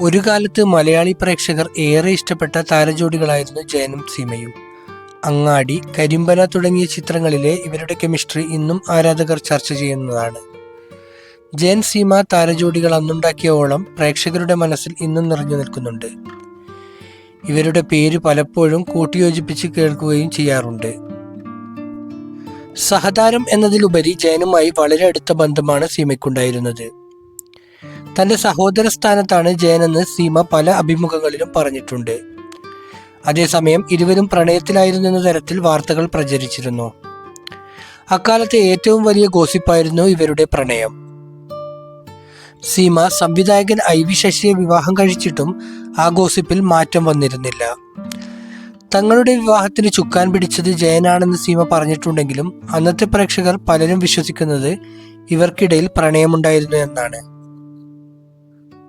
ഒരു കാലത്ത് മലയാളി പ്രേക്ഷകർ ഏറെ ഇഷ്ടപ്പെട്ട താരജോഡികളായിരുന്നു ജയനും സീമയും. അങ്ങാടി കരിമ്പന തുടങ്ങിയ ചിത്രങ്ങളിലെ ഇവരുടെ കെമിസ്ട്രി ഇന്നും ആരാധകർ ചർച്ച ചെയ്യുന്നതാണ്. ജയൻ സീമ താരജോഡികൾ അന്നുണ്ടാക്കിയ ഓളം പ്രേക്ഷകരുടെ മനസ്സിൽ ഇന്നും നിറഞ്ഞു നിൽക്കുന്നുണ്ട്. ഇവരുടെ പേര് പലപ്പോഴും കൂട്ടിയോജിപ്പിച്ച് കേൾക്കുകയും ചെയ്യാറുണ്ട്. സഹതാരം എന്നതിലുപരി ജയനുമായി വളരെ അടുത്ത ബന്ധമാണ് സീമയ്ക്കുണ്ടായിരുന്നത്. തന്റെ സഹോദര സ്ഥാനത്താണ് ജയനെന്ന് സീമ പല അഭിമുഖങ്ങളിലും പറഞ്ഞിട്ടുണ്ട്. അതേസമയം ഇരുവരും പ്രണയത്തിലായിരുന്നു എന്ന തരത്തിൽ വാർത്തകൾ പ്രചരിച്ചിരുന്നു. അക്കാലത്തെ ഏറ്റവും വലിയ ഗോസിപ്പായിരുന്നു ഇവരുടെ പ്രണയം. സീമ സംവിധായകൻ ഐ വി ശശിയെ വിവാഹം കഴിച്ചിട്ടും ആ ഗോസിപ്പിൽ മാറ്റം വന്നിരുന്നില്ല. തങ്ങളുടെ വിവാഹത്തിന് ചുക്കാൻ പിടിച്ചത് ജയനാണെന്ന് സീമ പറഞ്ഞിട്ടുണ്ടെങ്കിലും അന്നത്തെ പ്രേക്ഷകർ പലരും വിശ്വസിക്കുന്നത് ഇവർക്കിടയിൽ പ്രണയമുണ്ടായിരുന്നു എന്നാണ്.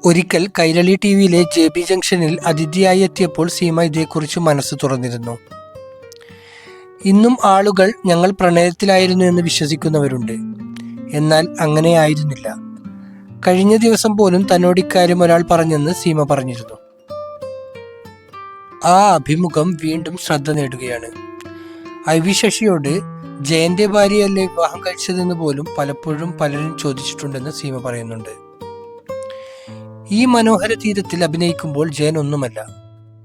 ഒരിക്കൽ കൈരളി ടി വിയിലെ ജെ ബി ജംഗ്ഷനിൽ അതിഥിയായി എത്തിയപ്പോൾ സീമ ഇതേക്കുറിച്ച് മനസ്സ് തുറന്നിരുന്നു. ഇന്നും ആളുകൾ ഞങ്ങൾ പ്രണയത്തിലായിരുന്നു എന്ന് വിശ്വസിക്കുന്നവരുണ്ട്. എന്നാൽ അങ്ങനെയായിരുന്നില്ല കഴിഞ്ഞ ദിവസം പോലും തന്നോട് ഇക്കാര്യം ഒരാൾ പറഞ്ഞെന്ന് സീമ പറഞ്ഞിരുന്നു. ആ അഭിമുഖം വീണ്ടും ശ്രദ്ധ നേടുകയാണ്. ഐ വി ശശിയോട് ജയന്റെ ഭാര്യയല്ലേ വിവാഹം കഴിച്ചതെന്ന് പോലും പലപ്പോഴും പലരും ചോദിച്ചിട്ടുണ്ടെന്ന് സീമ പറയുന്നുണ്ട്. ഈ മനോഹര തീരത്തിൽ അഭിനയിക്കുമ്പോൾ ജയൻ ഒന്നുമല്ല.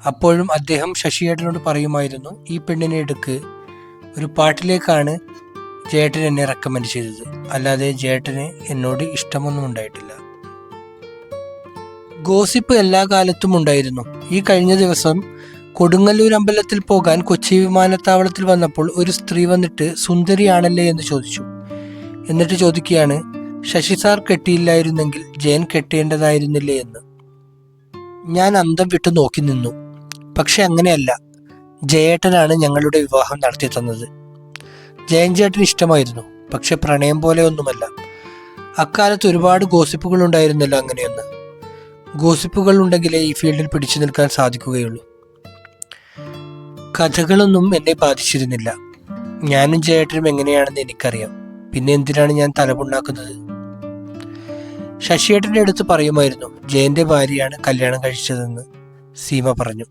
അപ്പോഴും അദ്ദേഹം ശശിയേട്ടനോട് പറയുമായിരുന്നു ഈ പെണ്ണിനെ എടുക്ക്. ഒരു പാട്ടിലേക്കാണ് ജേട്ടൻ എന്നെ റെക്കമെൻഡ് ചെയ്തത്. അല്ലാതെ ജേട്ടന് എന്നോട് ഇഷ്ടമൊന്നും ഉണ്ടായിട്ടില്ല. ഗോസിപ്പ് എല്ലാ കാലത്തും ഉണ്ടായിരുന്നു. ഈ കഴിഞ്ഞ ദിവസം കൊടുങ്ങല്ലൂർ അമ്പലത്തിൽ പോകാൻ കൊച്ചി വിമാനത്താവളത്തിൽ വന്നപ്പോൾ ഒരു സ്ത്രീ വന്നിട്ട് സുന്ദരിയാണല്ലേ? എന്ന് ചോദിച്ചു. എന്നിട്ട് ചോദിക്കുകയാണ് ശശി സാർ കെട്ടിയില്ലായിരുന്നെങ്കിൽ ജയൻ കെട്ടേണ്ടതായിരുന്നില്ലേ എന്ന്. ഞാൻ അന്തം വിട്ടു നോക്കി നിന്നു. പക്ഷെ അങ്ങനെയല്ല. ജയേട്ടനാണ് ഞങ്ങളുടെ വിവാഹം നടത്തി തന്നത്. ജയൻ ചേട്ടൻ ഇഷ്ടമായിരുന്നു. പക്ഷെ പ്രണയം പോലെ ഒന്നുമല്ല. അക്കാലത്ത് ഒരുപാട് ഗോസിപ്പുകൾ ഉണ്ടായിരുന്നല്ലോ അങ്ങനെയൊന്ന്. ഗോസിപ്പുകൾ ഉണ്ടെങ്കിലേ ഈ ഫീൽഡിൽ പിടിച്ചു നിൽക്കാൻ സാധിക്കുകയുള്ളൂ. കഥകളൊന്നും എന്നെ ബാധിച്ചിരുന്നില്ല. ഞാനും ജയേട്ടനും എങ്ങനെയാണെന്ന് എനിക്കറിയാം. പിന്നെ എന്തിനാണ് ഞാൻ തലപുണ്ണാക്കുന്നത്? ശശിയേട്ടന്റെ അടുത്ത് പറയുമായിരുന്നു ജയന്റെ ഭാര്യയാണ് കല്യാണം കഴിച്ചതെന്ന്. സീമ പറഞ്ഞു.